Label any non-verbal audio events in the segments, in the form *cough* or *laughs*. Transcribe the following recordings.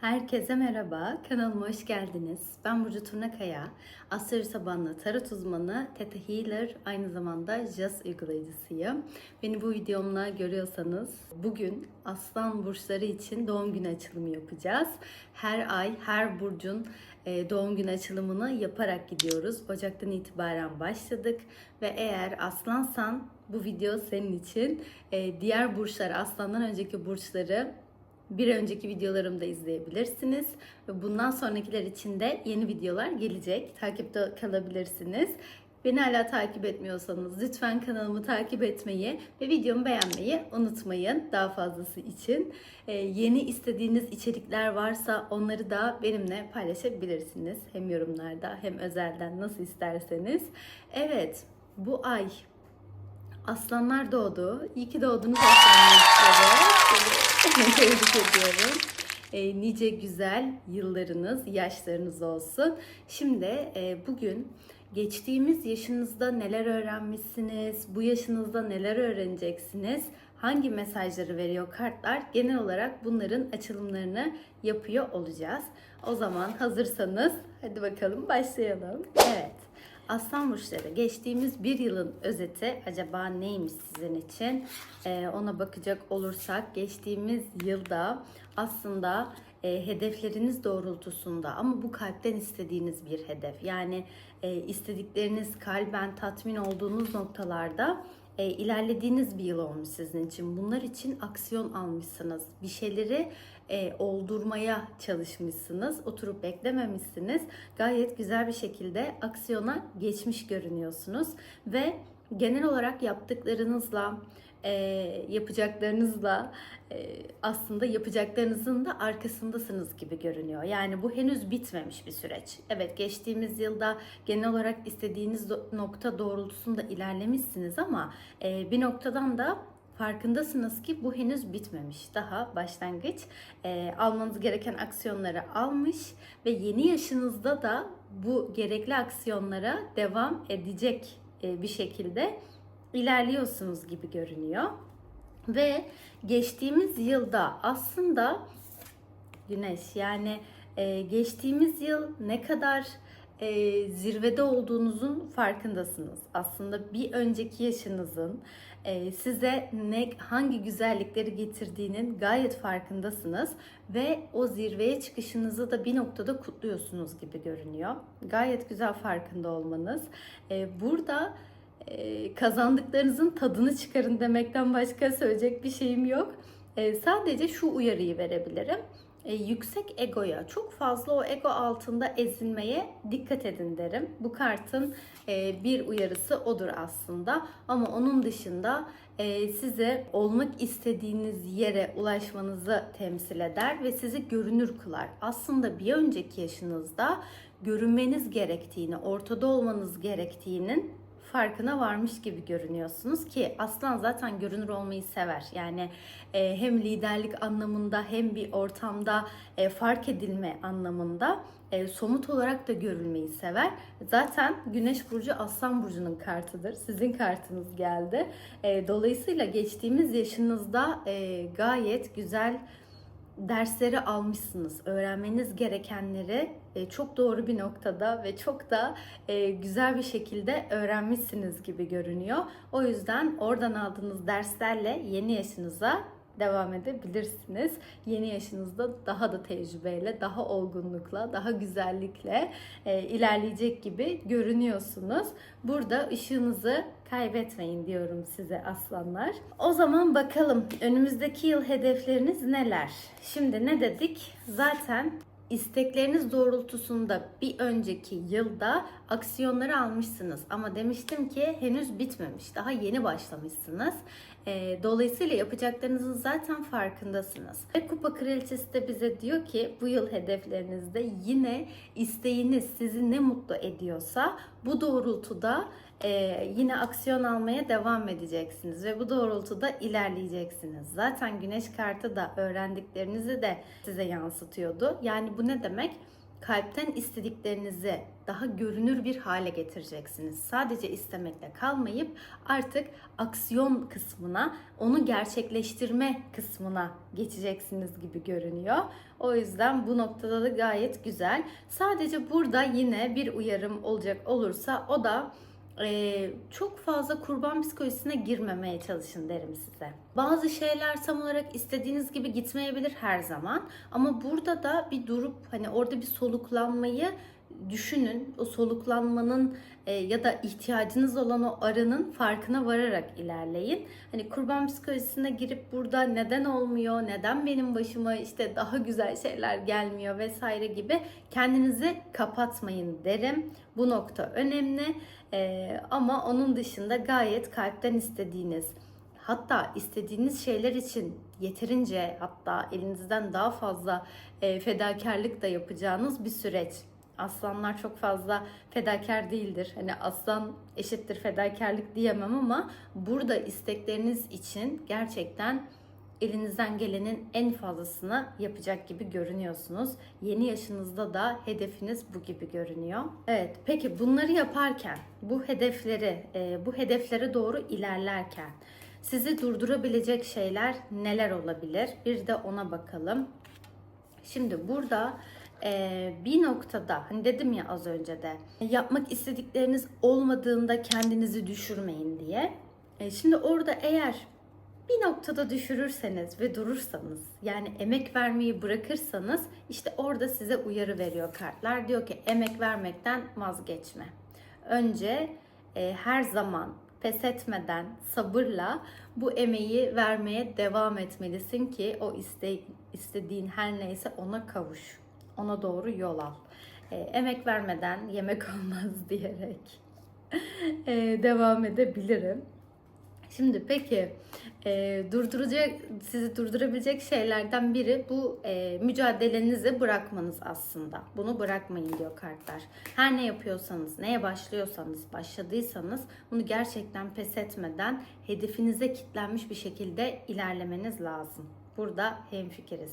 Herkese merhaba, kanalıma hoş geldiniz. Ben Burcu Turnakaya, Astroloji Sabanlı Tarot uzmanı, Theta Healer, aynı zamanda Jas uygulayıcısıyım. Beni bu videomla görüyorsanız bugün Aslan burçları için doğum günü açılımı yapacağız. Her ay her burcun e, doğum günü açılımını yaparak gidiyoruz. Ocaktan itibaren başladık ve eğer Aslansan bu video senin için. E, Diğer burçlar, Aslan'dan önceki burçları bir önceki videolarımda izleyebilirsiniz. Ve bundan sonrakiler için de yeni videolar gelecek. Takipte kalabilirsiniz. Beni hala takip etmiyorsanız lütfen kanalımı takip etmeyi ve videomu beğenmeyi unutmayın daha fazlası için. Ee, yeni istediğiniz içerikler varsa onları da benimle paylaşabilirsiniz. Hem yorumlarda hem özelden nasıl isterseniz. Evet bu ay Aslanlar doğdu. İyi ki doğdunuz aslanlar. *laughs* Tebrik ediyorum. E, nice güzel yıllarınız, yaşlarınız olsun. Şimdi e, bugün geçtiğimiz yaşınızda neler öğrenmişsiniz, bu yaşınızda neler öğreneceksiniz, hangi mesajları veriyor kartlar, genel olarak bunların açılımlarını yapıyor olacağız. O zaman hazırsanız hadi bakalım başlayalım. Evet. Aslan burçları geçtiğimiz bir yılın özeti acaba neymiş sizin için? Ee, ona bakacak olursak geçtiğimiz yılda aslında e, hedefleriniz doğrultusunda ama bu kalpten istediğiniz bir hedef. Yani e, istedikleriniz kalben tatmin olduğunuz noktalarda e, ilerlediğiniz bir yıl olmuş sizin için. Bunlar için aksiyon almışsınız. Bir şeyleri e, oldurmaya çalışmışsınız. Oturup beklememişsiniz. Gayet güzel bir şekilde aksiyona geçmiş görünüyorsunuz. Ve genel olarak yaptıklarınızla, e, yapacaklarınızla e, aslında yapacaklarınızın da arkasındasınız gibi görünüyor. Yani bu henüz bitmemiş bir süreç. Evet geçtiğimiz yılda genel olarak istediğiniz nokta doğrultusunda ilerlemişsiniz ama e, bir noktadan da farkındasınız ki bu henüz bitmemiş. Daha başlangıç e, almanız gereken aksiyonları almış ve yeni yaşınızda da bu gerekli aksiyonlara devam edecek e, bir şekilde ilerliyorsunuz gibi görünüyor. Ve geçtiğimiz yılda aslında Güneş yani e, geçtiğimiz yıl ne kadar e, zirvede olduğunuzun farkındasınız. Aslında bir önceki yaşınızın e, size ne hangi güzellikleri getirdiğinin gayet farkındasınız ve o zirveye çıkışınızı da bir noktada kutluyorsunuz gibi görünüyor. Gayet güzel farkında olmanız. E, burada e, kazandıklarınızın tadını çıkarın demekten başka söyleyecek bir şeyim yok. E, sadece şu uyarıyı verebilirim. E, yüksek egoya, çok fazla o ego altında ezilmeye dikkat edin derim. Bu kartın e, bir uyarısı odur aslında. Ama onun dışında e, size olmak istediğiniz yere ulaşmanızı temsil eder ve sizi görünür kılar. Aslında bir önceki yaşınızda görünmeniz gerektiğini, ortada olmanız gerektiğinin farkına varmış gibi görünüyorsunuz ki aslan zaten görünür olmayı sever. Yani e, hem liderlik anlamında hem bir ortamda e, fark edilme anlamında e, somut olarak da görülmeyi sever. Zaten Güneş burcu Aslan burcunun kartıdır. Sizin kartınız geldi. E, dolayısıyla geçtiğimiz yaşınızda e, gayet güzel dersleri almışsınız. Öğrenmeniz gerekenleri çok doğru bir noktada ve çok da e, güzel bir şekilde öğrenmişsiniz gibi görünüyor. O yüzden oradan aldığınız derslerle yeni yaşınıza devam edebilirsiniz. Yeni yaşınızda daha da tecrübeyle, daha olgunlukla, daha güzellikle e, ilerleyecek gibi görünüyorsunuz. Burada ışığınızı kaybetmeyin diyorum size aslanlar. O zaman bakalım önümüzdeki yıl hedefleriniz neler? Şimdi ne dedik? Zaten istekleriniz doğrultusunda bir önceki yılda aksiyonları almışsınız. Ama demiştim ki henüz bitmemiş. Daha yeni başlamışsınız. E, dolayısıyla yapacaklarınızın zaten farkındasınız. Ve Kupa Kraliçesi de bize diyor ki bu yıl hedeflerinizde yine isteğiniz sizi ne mutlu ediyorsa bu doğrultuda ee, yine aksiyon almaya devam edeceksiniz ve bu doğrultuda ilerleyeceksiniz. Zaten güneş kartı da öğrendiklerinizi de size yansıtıyordu. Yani bu ne demek? kalpten istediklerinizi daha görünür bir hale getireceksiniz. Sadece istemekle kalmayıp artık aksiyon kısmına, onu gerçekleştirme kısmına geçeceksiniz gibi görünüyor. O yüzden bu noktada da gayet güzel. Sadece burada yine bir uyarım olacak olursa o da ee, çok fazla kurban psikolojisine girmemeye çalışın derim size. Bazı şeyler tam olarak istediğiniz gibi gitmeyebilir her zaman ama burada da bir durup hani orada bir soluklanmayı düşünün. O soluklanmanın e, ya da ihtiyacınız olan o arının farkına vararak ilerleyin. Hani kurban psikolojisine girip burada neden olmuyor, neden benim başıma işte daha güzel şeyler gelmiyor vesaire gibi kendinizi kapatmayın derim. Bu nokta önemli. E, ama onun dışında gayet kalpten istediğiniz hatta istediğiniz şeyler için yeterince hatta elinizden daha fazla e, fedakarlık da yapacağınız bir süreç. Aslanlar çok fazla fedakar değildir. Hani aslan eşittir fedakarlık diyemem ama burada istekleriniz için gerçekten elinizden gelenin en fazlasını yapacak gibi görünüyorsunuz. Yeni yaşınızda da hedefiniz bu gibi görünüyor. Evet, peki bunları yaparken, bu hedefleri, e, bu hedeflere doğru ilerlerken sizi durdurabilecek şeyler neler olabilir? Bir de ona bakalım. Şimdi burada e, bir noktada hani dedim ya az önce de yapmak istedikleriniz olmadığında kendinizi düşürmeyin diye. E, şimdi orada eğer bir noktada düşürürseniz ve durursanız yani emek vermeyi bırakırsanız işte orada size uyarı veriyor kartlar. Diyor ki emek vermekten vazgeçme. Önce e, her zaman pes etmeden sabırla bu emeği vermeye devam etmelisin ki o iste, istediğin her neyse ona kavuş. Ona doğru yol al. E, emek vermeden yemek *laughs* olmaz diyerek e, devam edebilirim. Şimdi peki e, durduracak sizi durdurabilecek şeylerden biri bu e, mücadelenizi bırakmanız aslında. Bunu bırakmayın diyor kartlar. Her ne yapıyorsanız, neye başlıyorsanız, başladıysanız bunu gerçekten pes etmeden hedefinize kilitlenmiş bir şekilde ilerlemeniz lazım. Burada hemfikiriz.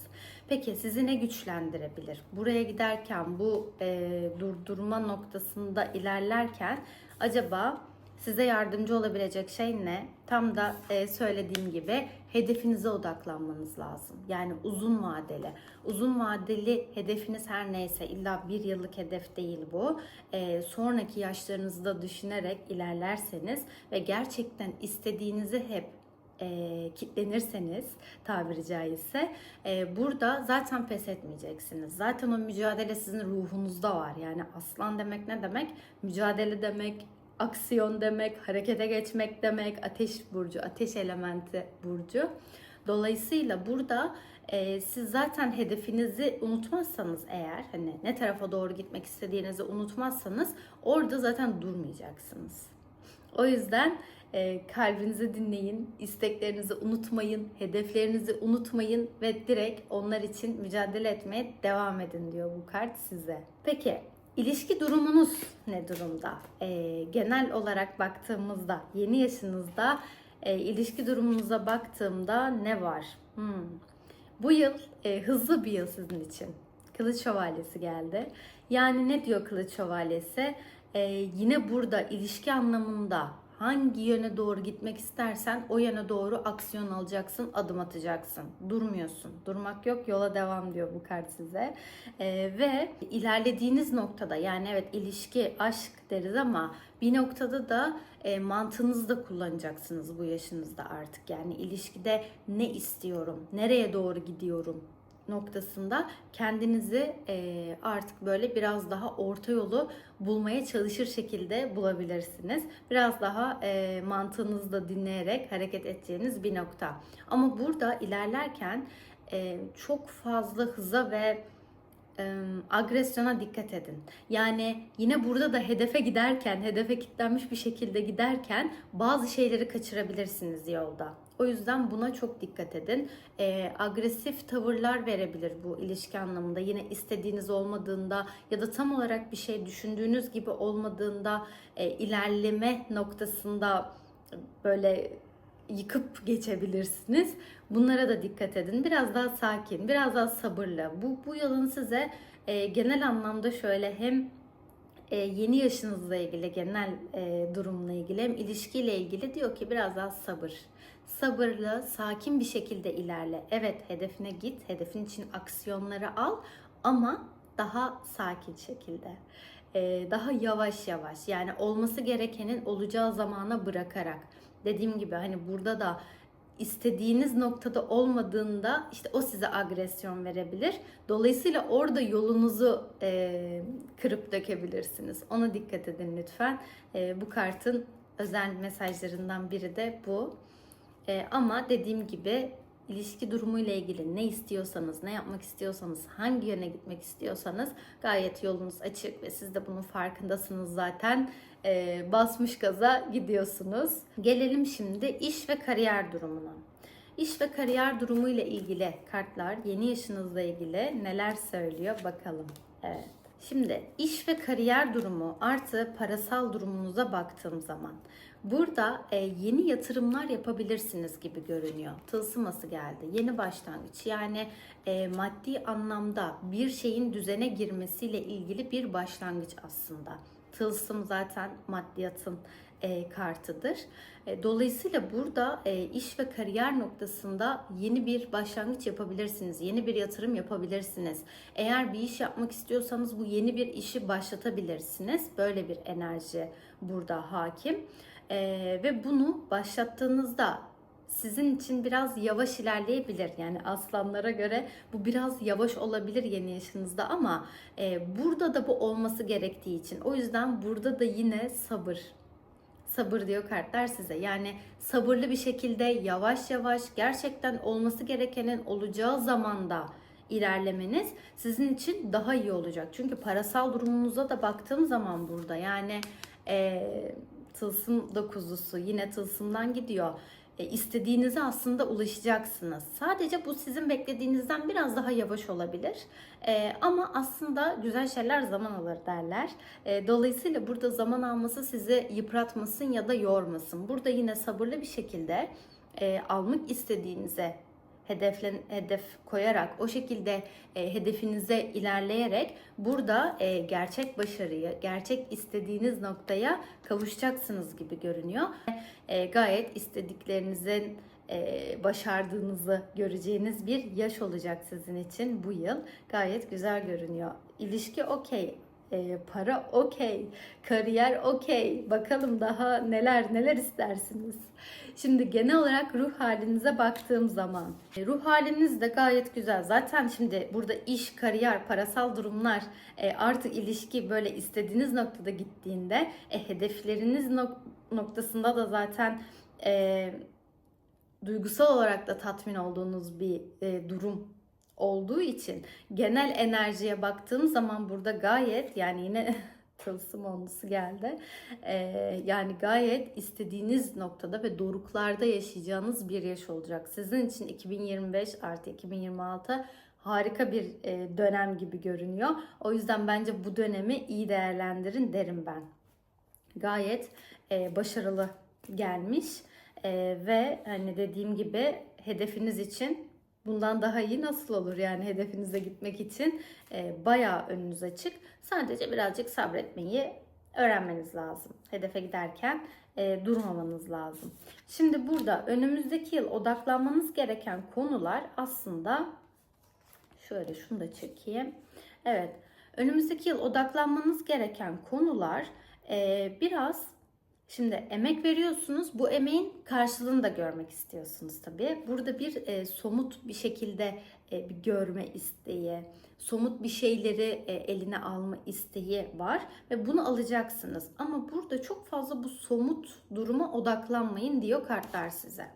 Peki sizi ne güçlendirebilir? Buraya giderken bu e, durdurma noktasında ilerlerken acaba size yardımcı olabilecek şey ne? Tam da e, söylediğim gibi hedefinize odaklanmanız lazım. Yani uzun vadeli. Uzun vadeli hedefiniz her neyse illa bir yıllık hedef değil bu. E, sonraki yaşlarınızı da düşünerek ilerlerseniz ve gerçekten istediğinizi hep e, kitlenirseniz tabiri caizse e, burada zaten pes etmeyeceksiniz. Zaten o mücadele sizin ruhunuzda var. Yani aslan demek ne demek? Mücadele demek, aksiyon demek, harekete geçmek demek, ateş burcu, ateş elementi burcu. Dolayısıyla burada e, siz zaten hedefinizi unutmazsanız eğer hani ne tarafa doğru gitmek istediğinizi unutmazsanız orada zaten durmayacaksınız. O yüzden e, kalbinizi dinleyin, isteklerinizi unutmayın, hedeflerinizi unutmayın ve direkt onlar için mücadele etmeye devam edin diyor bu kart size. Peki İlişki durumunuz ne durumda? E, genel olarak baktığımızda, yeni yaşınızda e, ilişki durumunuza baktığımda ne var? Hmm. Bu yıl e, hızlı bir yıl sizin için. Kılıç Şövalyesi geldi. Yani ne diyor Kılıç Şövalyesi? E, yine burada ilişki anlamında hangi yöne doğru gitmek istersen o yöne doğru aksiyon alacaksın, adım atacaksın. Durmuyorsun. Durmak yok, yola devam diyor bu kart size. Ee, ve ilerlediğiniz noktada yani evet ilişki, aşk deriz ama bir noktada da e, mantığınızı da kullanacaksınız bu yaşınızda artık. Yani ilişkide ne istiyorum, nereye doğru gidiyorum, noktasında kendinizi e, artık böyle biraz daha orta yolu bulmaya çalışır şekilde bulabilirsiniz. Biraz daha e, mantığınızı da dinleyerek hareket edeceğiniz bir nokta. Ama burada ilerlerken e, çok fazla hıza ve agresyona dikkat edin. Yani yine burada da hedefe giderken, hedefe kilitlenmiş bir şekilde giderken bazı şeyleri kaçırabilirsiniz yolda. O yüzden buna çok dikkat edin. E, agresif tavırlar verebilir bu ilişki anlamında. Yine istediğiniz olmadığında ya da tam olarak bir şey düşündüğünüz gibi olmadığında e, ilerleme noktasında böyle yıkıp geçebilirsiniz. Bunlara da dikkat edin. Biraz daha sakin, biraz daha sabırlı. Bu, bu yılın size e, genel anlamda şöyle hem e, yeni yaşınızla ilgili, genel e, durumla ilgili hem ilişkiyle ilgili diyor ki biraz daha sabır. Sabırlı, sakin bir şekilde ilerle. Evet hedefine git, hedefin için aksiyonları al ama daha sakin şekilde. E, daha yavaş yavaş yani olması gerekenin olacağı zamana bırakarak. Dediğim gibi hani burada da istediğiniz noktada olmadığında işte o size agresyon verebilir. Dolayısıyla orada yolunuzu e, kırıp dökebilirsiniz. Ona dikkat edin lütfen. E, bu kartın özel mesajlarından biri de bu. E, ama dediğim gibi ilişki durumuyla ilgili ne istiyorsanız, ne yapmak istiyorsanız, hangi yöne gitmek istiyorsanız gayet yolunuz açık ve siz de bunun farkındasınız zaten. E, basmış gaza gidiyorsunuz. Gelelim şimdi iş ve kariyer durumuna. İş ve kariyer durumu ile ilgili kartlar yeni yaşınızla ilgili neler söylüyor bakalım. Evet. Şimdi iş ve kariyer durumu artı parasal durumunuza baktığım zaman burada e, yeni yatırımlar yapabilirsiniz gibi görünüyor. Tılsıması geldi. Yeni başlangıç yani e, maddi anlamda bir şeyin düzene girmesiyle ilgili bir başlangıç aslında. Tılsım zaten maddiyatın e, kartıdır. E, dolayısıyla burada e, iş ve kariyer noktasında yeni bir başlangıç yapabilirsiniz. Yeni bir yatırım yapabilirsiniz. Eğer bir iş yapmak istiyorsanız bu yeni bir işi başlatabilirsiniz. Böyle bir enerji burada hakim. E, ve bunu başlattığınızda sizin için biraz yavaş ilerleyebilir. Yani aslanlara göre bu biraz yavaş olabilir yeni yaşınızda ama e, burada da bu olması gerektiği için. O yüzden burada da yine sabır. Sabır diyor kartlar size. Yani sabırlı bir şekilde yavaş yavaş gerçekten olması gerekenin olacağı zamanda ilerlemeniz sizin için daha iyi olacak. Çünkü parasal durumunuza da baktığım zaman burada yani e, tılsım dokuzusu yine tılsımdan gidiyor istediğinize aslında ulaşacaksınız. Sadece bu sizin beklediğinizden biraz daha yavaş olabilir. E, ama aslında güzel şeyler zaman alır derler. E, dolayısıyla burada zaman alması sizi yıpratmasın ya da yormasın. Burada yine sabırlı bir şekilde e, almak istediğinize hedeflen hedef koyarak o şekilde e, hedefinize ilerleyerek burada e, gerçek başarıyı, gerçek istediğiniz noktaya kavuşacaksınız gibi görünüyor. E, gayet istediklerinizin e, başardığınızı göreceğiniz bir yaş olacak sizin için bu yıl. Gayet güzel görünüyor. İlişki okey e, para okey, kariyer okey. Bakalım daha neler neler istersiniz. Şimdi genel olarak ruh halinize baktığım zaman e, ruh haliniz de gayet güzel. Zaten şimdi burada iş, kariyer, parasal durumlar e, artı ilişki böyle istediğiniz noktada gittiğinde e, hedefleriniz nok- noktasında da zaten e, duygusal olarak da tatmin olduğunuz bir e, durum olduğu için genel enerjiye baktığım zaman burada gayet yani yine *laughs* tılsım onlusu geldi. Ee, yani gayet istediğiniz noktada ve doruklarda yaşayacağınız bir yaş olacak. Sizin için 2025 artı 2026 harika bir e, dönem gibi görünüyor. O yüzden bence bu dönemi iyi değerlendirin derim ben. Gayet e, başarılı gelmiş e, ve hani dediğim gibi hedefiniz için bundan daha iyi nasıl olur yani hedefinize gitmek için e, bayağı önünüz açık. Sadece birazcık sabretmeyi öğrenmeniz lazım. Hedefe giderken e, durmamanız lazım. Şimdi burada önümüzdeki yıl odaklanmanız gereken konular aslında şöyle şunu da çekeyim. Evet önümüzdeki yıl odaklanmanız gereken konular e, biraz Şimdi emek veriyorsunuz. Bu emeğin karşılığını da görmek istiyorsunuz tabii. Burada bir e, somut bir şekilde e, bir görme isteği, somut bir şeyleri e, eline alma isteği var ve bunu alacaksınız. Ama burada çok fazla bu somut duruma odaklanmayın diyor kartlar size.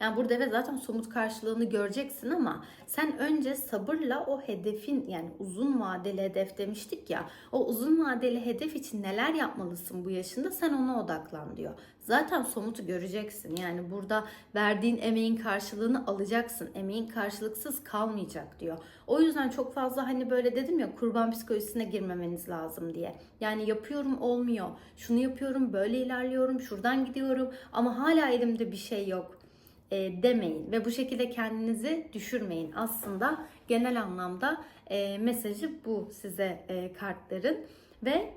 Yani burada evet zaten somut karşılığını göreceksin ama sen önce sabırla o hedefin yani uzun vadeli hedef demiştik ya o uzun vadeli hedef için neler yapmalısın bu yaşında sen ona odaklan diyor. Zaten somutu göreceksin. Yani burada verdiğin emeğin karşılığını alacaksın. Emeğin karşılıksız kalmayacak diyor. O yüzden çok fazla hani böyle dedim ya kurban psikolojisine girmemeniz lazım diye. Yani yapıyorum olmuyor. Şunu yapıyorum, böyle ilerliyorum, şuradan gidiyorum ama hala elimde bir şey yok e, demeyin ve bu şekilde kendinizi düşürmeyin. Aslında genel anlamda e, mesajı bu size e, kartların ve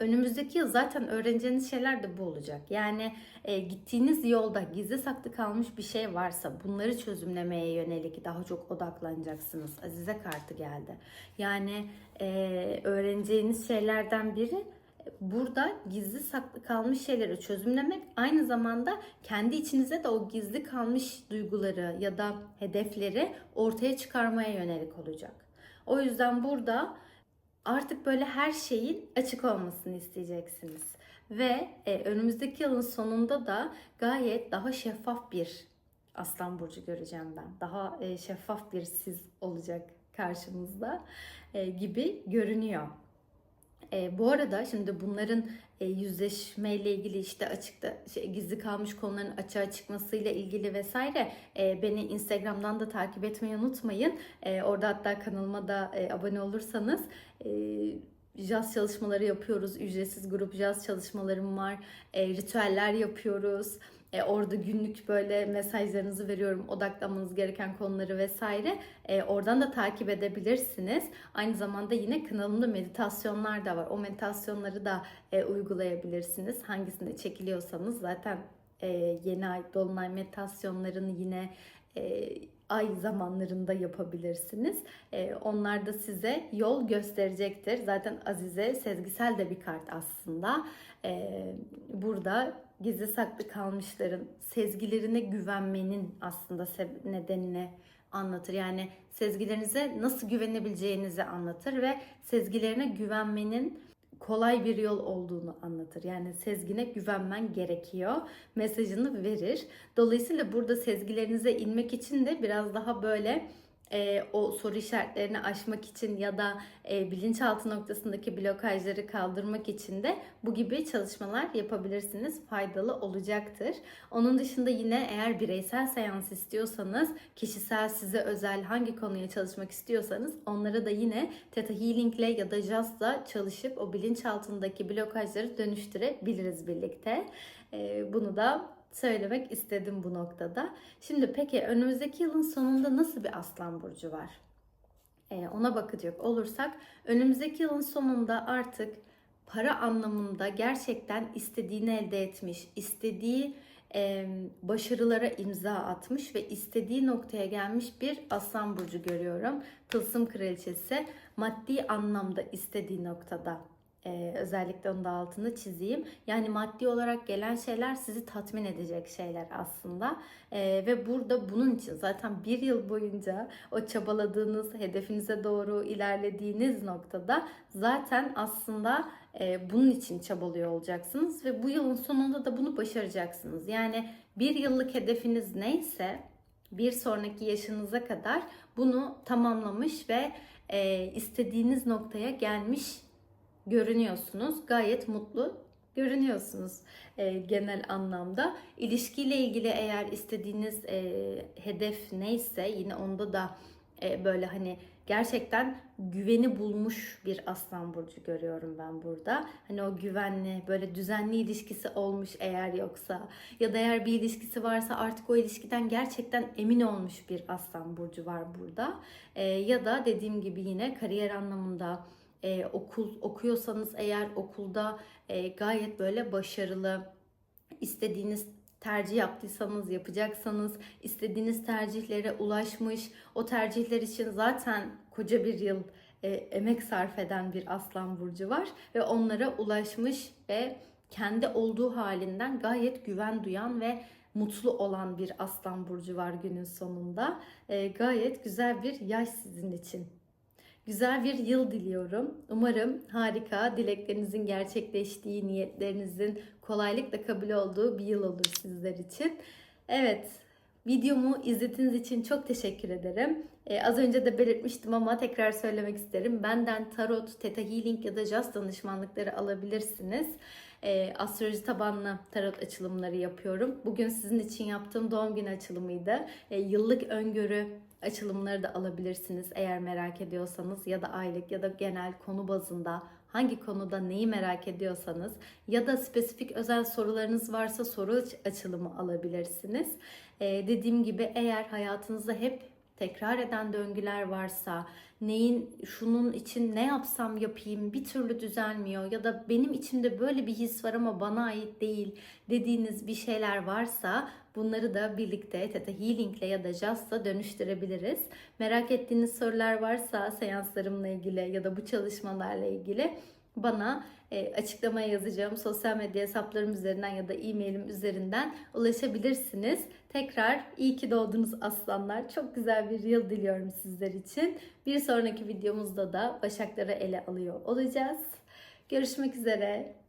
önümüzdeki yıl zaten öğreneceğiniz şeyler de bu olacak. Yani e, gittiğiniz yolda gizli saklı kalmış bir şey varsa bunları çözümlemeye yönelik daha çok odaklanacaksınız. Azize kartı geldi. Yani e, öğreneceğiniz şeylerden biri burada gizli saklı kalmış şeyleri çözümlemek aynı zamanda kendi içinize de o gizli kalmış duyguları ya da hedefleri ortaya çıkarmaya yönelik olacak. O yüzden burada artık böyle her şeyin açık olmasını isteyeceksiniz. Ve e, önümüzdeki yılın sonunda da gayet daha şeffaf bir Aslan Burcu göreceğim ben. Daha e, şeffaf bir siz olacak karşımızda e, gibi görünüyor. E, bu arada şimdi bunların e, yüzleşmeyle ilgili işte açıkta şey, gizli kalmış konuların açığa çıkmasıyla ilgili vesaire e, beni Instagram'dan da takip etmeyi unutmayın. E, orada hatta kanalıma da e, abone olursanız e, jazz çalışmaları yapıyoruz. Ücretsiz grup jazz çalışmalarım var. E, ritüeller yapıyoruz. E, orada günlük böyle mesajlarınızı veriyorum. Odaklanmanız gereken konuları vesaire. E, oradan da takip edebilirsiniz. Aynı zamanda yine kanalımda meditasyonlar da var. O meditasyonları da e, uygulayabilirsiniz. Hangisinde çekiliyorsanız zaten e, yeni ay dolunay meditasyonlarını yine e, ay zamanlarında yapabilirsiniz. E, onlar da size yol gösterecektir. Zaten Azize sezgisel de bir kart aslında. E, burada gizli saklı kalmışların sezgilerine güvenmenin aslında nedenini anlatır. Yani sezgilerinize nasıl güvenebileceğinizi anlatır ve sezgilerine güvenmenin kolay bir yol olduğunu anlatır. Yani sezgine güvenmen gerekiyor mesajını verir. Dolayısıyla burada sezgilerinize inmek için de biraz daha böyle e, o soru işaretlerini aşmak için ya da e, bilinçaltı noktasındaki blokajları kaldırmak için de bu gibi çalışmalar yapabilirsiniz. Faydalı olacaktır. Onun dışında yine eğer bireysel seans istiyorsanız, kişisel size özel hangi konuya çalışmak istiyorsanız onlara da yine Theta Healing ile ya da Jazz'la çalışıp o bilinçaltındaki blokajları dönüştürebiliriz birlikte. E, bunu da söylemek istedim bu noktada. Şimdi peki önümüzdeki yılın sonunda nasıl bir aslan burcu var? Ee, ona bakacak olursak önümüzdeki yılın sonunda artık para anlamında gerçekten istediğini elde etmiş, istediği e, başarılara imza atmış ve istediği noktaya gelmiş bir aslan burcu görüyorum. Tılsım kraliçesi maddi anlamda istediği noktada ee, özellikle onun da altını çizeyim. Yani maddi olarak gelen şeyler sizi tatmin edecek şeyler aslında. Ee, ve burada bunun için zaten bir yıl boyunca o çabaladığınız, hedefinize doğru ilerlediğiniz noktada zaten aslında e, bunun için çabalıyor olacaksınız. Ve bu yılın sonunda da bunu başaracaksınız. Yani bir yıllık hedefiniz neyse bir sonraki yaşınıza kadar bunu tamamlamış ve e, istediğiniz noktaya gelmiş görünüyorsunuz. Gayet mutlu görünüyorsunuz e, genel anlamda. İlişkiyle ilgili eğer istediğiniz e, hedef neyse yine onda da e, böyle hani gerçekten güveni bulmuş bir aslan burcu görüyorum ben burada. Hani o güvenli, böyle düzenli ilişkisi olmuş eğer yoksa ya da eğer bir ilişkisi varsa artık o ilişkiden gerçekten emin olmuş bir aslan burcu var burada. E, ya da dediğim gibi yine kariyer anlamında e, okul okuyorsanız eğer okulda e, gayet böyle başarılı istediğiniz tercih yaptıysanız yapacaksanız istediğiniz tercihlere ulaşmış o tercihler için zaten koca bir yıl e, emek sarf eden bir aslan burcu var ve onlara ulaşmış ve kendi olduğu halinden gayet güven duyan ve mutlu olan bir aslan burcu var günün sonunda. E, gayet güzel bir yaş sizin için. Güzel bir yıl diliyorum. Umarım harika, dileklerinizin gerçekleştiği, niyetlerinizin kolaylıkla kabul olduğu bir yıl olur sizler için. Evet, Videomu izlediğiniz için çok teşekkür ederim. Ee, az önce de belirtmiştim ama tekrar söylemek isterim. Benden tarot, theta healing ya da just danışmanlıkları alabilirsiniz. Ee, astroloji tabanlı tarot açılımları yapıyorum. Bugün sizin için yaptığım doğum günü açılımıydı. Ee, yıllık öngörü açılımları da alabilirsiniz eğer merak ediyorsanız ya da aylık ya da genel konu bazında hangi konuda neyi merak ediyorsanız ya da spesifik özel sorularınız varsa soru aç- açılımı alabilirsiniz. Ee, dediğim gibi eğer hayatınızda hep tekrar eden döngüler varsa, neyin şunun için ne yapsam yapayım bir türlü düzelmiyor ya da benim içimde böyle bir his var ama bana ait değil dediğiniz bir şeyler varsa bunları da birlikte Theta Healing'le ya da Just'la dönüştürebiliriz. Merak ettiğiniz sorular varsa seanslarımla ilgili ya da bu çalışmalarla ilgili bana e, açıklamaya yazacağım sosyal medya hesaplarım üzerinden ya da e-mailim üzerinden ulaşabilirsiniz. Tekrar iyi ki doğdunuz aslanlar. Çok güzel bir yıl diliyorum sizler için. Bir sonraki videomuzda da başakları ele alıyor olacağız. Görüşmek üzere.